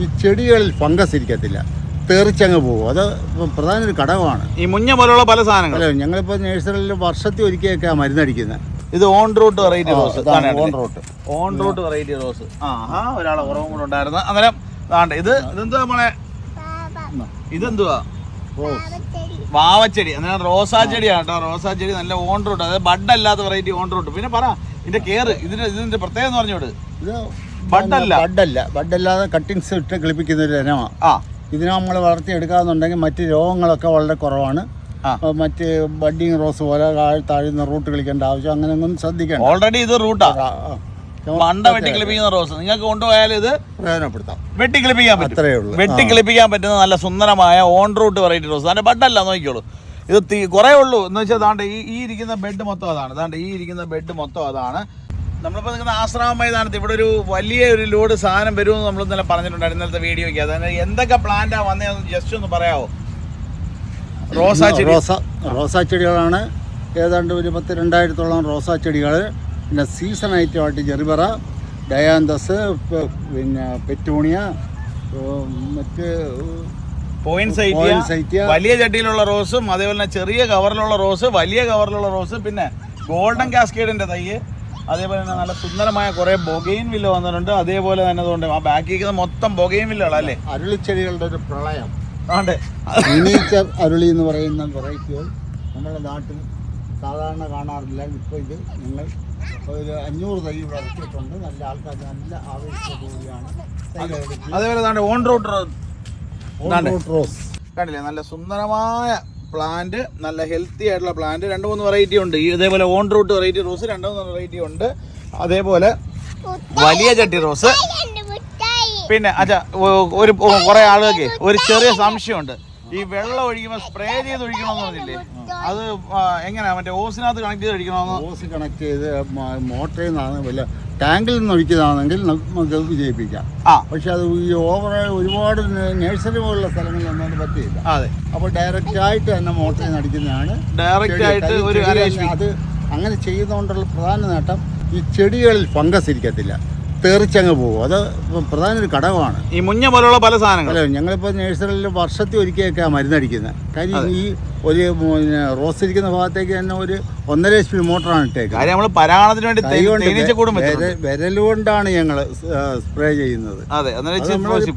ഈ ചെടികളിൽ ഫംഗസ് ഇരിക്കത്തില്ല. തെറിച്ചങ്ങ് പോകും. അത് പ്രധാന ഒരു ഘടകമാണ്. ഈ മുഞ്ഞ പോലുള്ള പല സാധനങ്ങൾ അല്ല ഞങ്ങളിപ്പോൾ നേഴ്സറിയിൽ വർഷത്തിൽ ഒരിക്കലൊക്കെ മരുന്നടിക്കുന്നത് ഇത് own root variety rose. Own root. Own root variety rose. ആ ആ ഒരാളെ കുറവും കൂടെ ഉണ്ടായിരുന്നു. അങ്ങനെ വേണ്ട ഇത് ഇതെന്തുവാ നമ്മളെ ഇതെന്തുവാ? വാവച്ചെടി. അന്നേരം റോസാ ചെടിയാണ് കേട്ടോ. റോസാ ചെടി നല്ല ഓൺ റൂട്ട്. അതായത് ബഡ് അല്ലാത്ത വെറൈറ്റി ഓൺ റൂട്ട്. പിന്നെ പറ ഇതിന്റെ കെയർ ഇതിന്റെ ഇതിന്റെ പ്രത്യേകം എന്ന് പറഞ്ഞോട് ഇത് ബഡല്ല. ബഡല്ല. ബഡല്ലാതെ കട്ടിങ്സ് ഇട്ട് കിളിപ്പിക്കുന്ന ഒരു ഇനമാണ് ആ. ഇതിനെ നമ്മൾ വളർത്തിയെടുക്കാന്നുണ്ടെങ്കിൽ മറ്റ് രോഗങ്ങളൊക്കെ വളരെ കുറവാണ്. മറ്റ് ബഡ്ഡിങ് റോസ് പോലെ താഴ് താഴ്ന്ന റൂട്ട് കളിക്കേണ്ട ആവശ്യം അങ്ങനെ ഒന്നും ശ്രദ്ധിക്കണം ഓൾറെഡി ഇത് റൂട്ടാ. മണ്ട റോസ്. നിങ്ങൾക്ക് കൊണ്ടുപോയാൽ ഇത് പ്രയോജനപ്പെടുത്താം. വെട്ടി കിളിപ്പിക്കാൻ പറ്റും. അത്രയേ ഉള്ളൂ. വെട്ടി കിളിപ്പിക്കാൻ പറ്റുന്ന നല്ല സുന്ദരമായ ഓൺ റൂട്ട് വെറൈറ്റി റോസ് അതിന്റെ ബഡല്ല നോക്കിക്കോളൂ. ഇത് തീ കുറേ ഉള്ളൂ. എന്ന് വെച്ചാൽ ദാണ്ട് ഈ ഈ ഇരിക്കുന്ന ബെഡ് മൊത്തം അതാണ്. ദാണ്ട് ഈ ഇരിക്കുന്ന ബെഡ് മൊത്തം അതാണ്. നമ്മളിപ്പോൾ നിൽക്കുന്ന ആശ്രാമ മൈതാനത്ത് ഇവിടെ ഒരു വലിയ ഒരു ലോഡ് സാധനം വരുമെന്ന് നമ്മൾ ഇന്നലെ പറഞ്ഞിട്ടുണ്ടായിരുന്നു ഇന്നലത്തെ വീഡിയോയ്ക്ക്. അതായത് എന്തൊക്കെ പ്ലാന്റാ വന്നതെന്ന് ജസ്റ്റ് ഒന്ന് പറയാമോ റോസാ റോസ റോസാ ചെടികളാണ്. ഏതാണ്ട് ഒരു പത്ത് രണ്ടായിരത്തോളം റോസാ ചെടികൾ പിന്നെ സീസൺ ഐറ്റമായിട്ട് ജെറിബറ ഡയാന്തസ് പിന്നെ പെറ്റൂണിയ മറ്റ് പോയിന്റ് വലിയ ചട്ടിയിലുള്ള റോസും അതേപോലെ തന്നെ ചെറിയ കവറിലുള്ള റോസ് വലിയ കവറിലുള്ള റോസ് പിന്നെ ഗോൾഡൻ കാസ്കേഡിന്റെ തൈ അതേപോലെ തന്നെ നല്ല സുന്ദരമായ കുറെ ബൊഗെയിൻ വില്ല വന്നിട്ടുണ്ട്. അതേപോലെ തന്നെ അതുകൊണ്ട് ആ ബാക്കി മൊത്തം ബൊഗെയിൻ വില്ലകളല്ലേ അരുളിച്ചെടികളുടെ ഒരു പ്രളയം. ആണ്ടെ. അരുളി എന്ന് പറയുന്ന വെറൈറ്റികൾ നമ്മുടെ നാട്ടിൽ സാധാരണ കാണാറില്ല. ഇപ്പോൾ ഇത് ഞങ്ങൾ ഒരു അഞ്ഞൂറ് തൈ ഇവിടെ ഇറക്കിയിട്ടുണ്ട് നല്ല ആൾക്കാർ നല്ല ആവേശത്തോടുകൂടിയാണ് അതേപോലെ ഓൺ റോഡ്. റോസ്. കണ്ടില്ലേ? നല്ല സുന്ദരമായ പ്ലാന്റ് നല്ല ഹെൽത്തി ആയിട്ടുള്ള പ്ലാന്റ് രണ്ട് മൂന്ന് വെറൈറ്റി ഉണ്ട്. ഈ ഇതേപോലെ ഓൺ റൂട്ട് വെറൈറ്റി റോസ് രണ്ട് മൂന്ന് വെറൈറ്റി ഉണ്ട്. അതേപോലെ വലിയ ചട്ടി റോസ് പിന്നെ അച്ഛാ ഒരു കുറേ ആളുകൾക്ക് ഒരു ചെറിയ സംശയമുണ്ട്. ഈ വെള്ളം ഒഴിക്കുമ്പോൾ സ്പ്രേ ചെയ്ത് ഒഴിക്കണമെന്ന് പറഞ്ഞില്ലേ? അത് എങ്ങനെയാ? മറ്റേ ഓസിനകത്ത് കണക്ട് ചെയ്ത് ഒഴിക്കണമെന്ന് ഓസ് കണക്ട് ചെയ്ത് മോട്ടറിൽ നിന്നാണ് വല്ല ടാങ്കിൽ നിന്ന് ഒഴിക്കുന്നതാണെങ്കിൽ നമുക്ക് വിജയിപ്പിക്കാം. ആ. പക്ഷെ അത് ഈ ഓവർ ഒരുപാട് നേഴ്സറി പോലുള്ള സ്ഥലങ്ങളിൽ ഒന്നും പറ്റിയില്ല. അതെ. അപ്പോൾ ഡയറക്റ്റ് ആയിട്ട് തന്നെ മോട്ടറിൽ നിന്ന് അടിക്കുന്നതാണ്. ഡയറക്റ്റ് ആയിട്ട് ഒരു അത് അങ്ങനെ ചെയ്യുന്നതുകൊണ്ടുള്ള പ്രധാന നേട്ടം ഈ ചെടികളിൽ ഫംഗസ് ഇരിക്കത്തില്ല. തെറിച്ചങ്ങ് പോകും. അത് പ്രധാന ഒരു ഘടകമാണ്. ഈ മുഞ്ഞ പോലുള്ള പല സാധനങ്ങൾ അല്ല ഞങ്ങളിപ്പോൾ നേഴ്സറിയിൽ വർഷത്തിൽ ഒരിക്കലൊക്കെ മരുന്നടിക്കുന്നത് കാര്യം ഈ ഒരു റോസ് ഇരിക്കുന്ന ഭാഗത്തേക്ക് തന്നെ ഒരു ഒന്നര എച്ച് പി മോട്ടറാണ് ഇട്ടേക്കുന്നത്. നമ്മൾ പരാഗണത്തിന് വേണ്ടി വിരലുകൊണ്ടാണ് ഞങ്ങൾ സ്പ്രേ ചെയ്യുന്നത്. അതെ.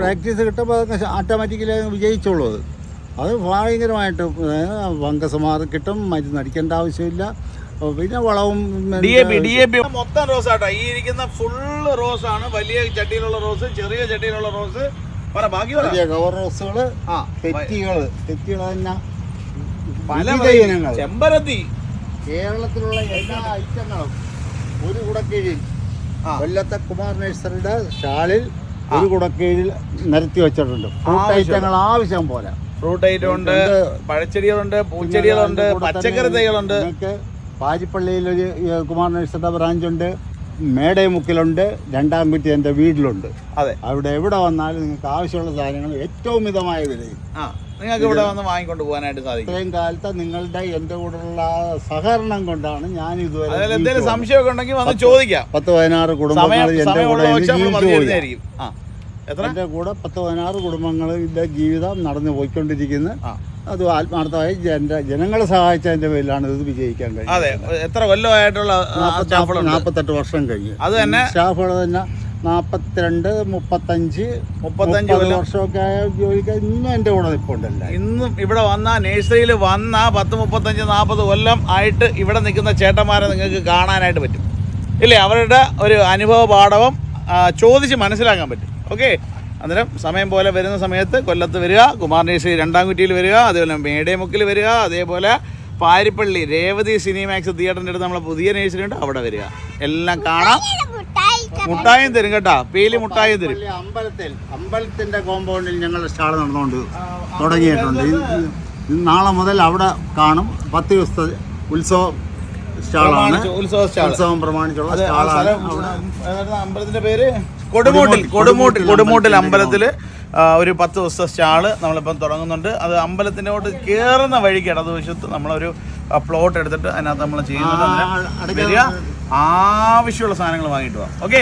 പ്രാക്ടീസ് കിട്ടുമ്പോൾ അതൊക്കെ ഓട്ടോമാറ്റിക്കലി വിജയിച്ചോളൂ അത്. അത് ഭയങ്കരമായിട്ട് ഫംഗസ് മാറി കിട്ടും മരുന്ന് അടിക്കേണ്ട ആവശ്യമില്ല. പിന്നെ വളവും D A P D A P. മൊത്തം റോസ് ആട്ടോ. ഈ ഇരിക്കുന്ന ഫുള്ള് റോസ് ആണ്. വലിയ ചട്ടിയിലുള്ള റോസ് ചെറിയ ചട്ടിയിലുള്ള റോസ് പറ ബാക്കി വലിയ കവർ റോസുകൾ തെറ്റികൾ. തെറ്റികൾ തന്നെ പല ഇനങ്ങൾ ചെമ്പരത്തി. കേരളത്തിലുള്ള എല്ലാ ഐറ്റങ്ങളും ഒരു കുടക്കീഴിൽ കൊല്ലത്തെ കുമാർ നഴ്സറിയുടെ ഷാളിൽ ഒരു കുടക്കീഴിൽ നിരത്തി വെച്ചിട്ടുണ്ട്. ഫ്രൂട്ട് ഐറ്റങ്ങൾ ആവശ്യം പോലെ. ഫ്രൂട്ട് ഐറ്റം ഉണ്ട്. പഴച്ചെടികളുണ്ട് പൂച്ചെടികളുണ്ട് പച്ചക്കറി തൈകളുണ്ട്. കുമാർ നഴ്സറിയുടെ ബ്രാഞ്ചുണ്ട് രണ്ടാം രണ്ടാംകുറ്റി എന്റെ വീട്ടിലുണ്ട്. അതെ. അവിടെ എവിടെ വന്നാലും നിങ്ങൾക്ക് ആവശ്യമുള്ള സാധനങ്ങൾ ഏറ്റവും മിതമായ വിലയിൽ. ആ നിങ്ങൾക്ക് ഇവിടെ വന്ന് വാങ്ങിക്കൊണ്ട് പോകാനായിട്ട് സാധിക്കും. ഇത്രയും കാലത്ത് നിങ്ങളുടെ എന്റെ കൂടെയുള്ള സഹകരണം കൊണ്ടാണ് ഞാൻ ഇതുവരെ എന്തെങ്കിലും സംശയമൊക്കെ ഉണ്ടെങ്കിൽ വന്ന് ചോദിക്കാം. പത്ത് പതിനാറ് കുടുംബങ്ങൾ എന്റെ കൂടെ എന്റെ കൂടെ പത്ത് പതിനാറ് കുടുംബങ്ങളുടെ ജീവിതം നടന്നു പോയിക്കൊണ്ടിരിക്കുന്നത് ആ. അത് ആത്മാർത്ഥമായി എന്റെ ജനങ്ങളെ സഹായിച്ചതിന്റെ പേരിലാണ് ഇത് വിജയിക്കാൻ അതെ കഴിഞ്ഞത് എത്ര കൊല്ലമായിട്ടുള്ള സ്റ്റാഫുകളുണ്ട്? നാൽപ്പത്തെട്ട് വർഷം കഴിഞ്ഞു. അത് തന്നെ സ്റ്റാഫുകൾ തന്നെ നാൽപ്പത്തിരണ്ട് മുപ്പത്തഞ്ച് മുപ്പത്തഞ്ച് വർഷമൊക്കെ ആയ ജോലിക്കാർ ഇന്നും എന്റെ കൂടെ നിൽപ്പുണ്ടല്ല ഇന്നും ഇവിടെ വന്ന നേഴ്സറിയിൽ വന്ന പത്ത് മുപ്പത്തഞ്ച് നാൽപ്പത് കൊല്ലം ആയിട്ട് ഇവിടെ നിൽക്കുന്ന ചേട്ടന്മാരെ നിങ്ങൾക്ക് കാണാനായിട്ട് പറ്റും. ഇല്ലേ? അവരുടെ ഒരു അനുഭവ പാഠവും ചോദിച്ച് മനസ്സിലാക്കാൻ പറ്റും. ഓക്കെ? അന്നേരം സമയം പോലെ വരുന്ന സമയത്ത് കൊല്ലത്ത് വരിക കുമാരനേശ്വരി രണ്ടാം കുറ്റിയിൽ വരിക അതേപോലെ മേടേമുക്കിൽ വരിക അതേപോലെ പാരിപ്പള്ളി രേവതി സിനിമാക്സ് തിയേറ്ററിന്റെ അടുത്ത് നമ്മളെ പുതിയ നേഴ്സറി ഉണ്ട് അവിടെ വരിക. എല്ലാം കാണാം. മുട്ടായും തരും കേട്ടാ. പേലി മുട്ടായും തരും. അമ്പലത്തിൽ അമ്പലത്തിന്റെ കോമ്പൗണ്ടിൽ ഞങ്ങൾ സ്റ്റാൾ നടന്നുകൊണ്ട് തുടങ്ങിയിട്ടുണ്ട്. നാളെ മുതൽ അവിടെ കാണും. പത്ത് ദിവസത്തെ ഉത്സവം സ്റ്റാളാണ്. ഉത്സവ പ്രമാണിച്ചുള്ള സ്റ്റാളാണ്. അമ്പലത്തിന്റെ പേര്? കൊടുമൂട്ടിൽ. കൊടുമൂട്ടിൽ. കൊടുമൂട്ടിൽ അമ്പലത്തിൽ ഒരു പത്ത് ദിവസത്തെ സ്റ്റാൾ നമ്മളിപ്പം തുടങ്ങുന്നുണ്ട്. അത് അമ്പലത്തിനോട്ട് കയറുന്ന വഴിക്ക് ഇടതുവശത്ത് നമ്മളൊരു പ്ലോട്ട് എടുത്തിട്ട് അതിനകത്ത് നമ്മൾ ചെയ്യുന്നുണ്ട്. വരിക. ആവശ്യമുള്ള സാധനങ്ങൾ വാങ്ങിയിട്ട് പോവാം ഓക്കെ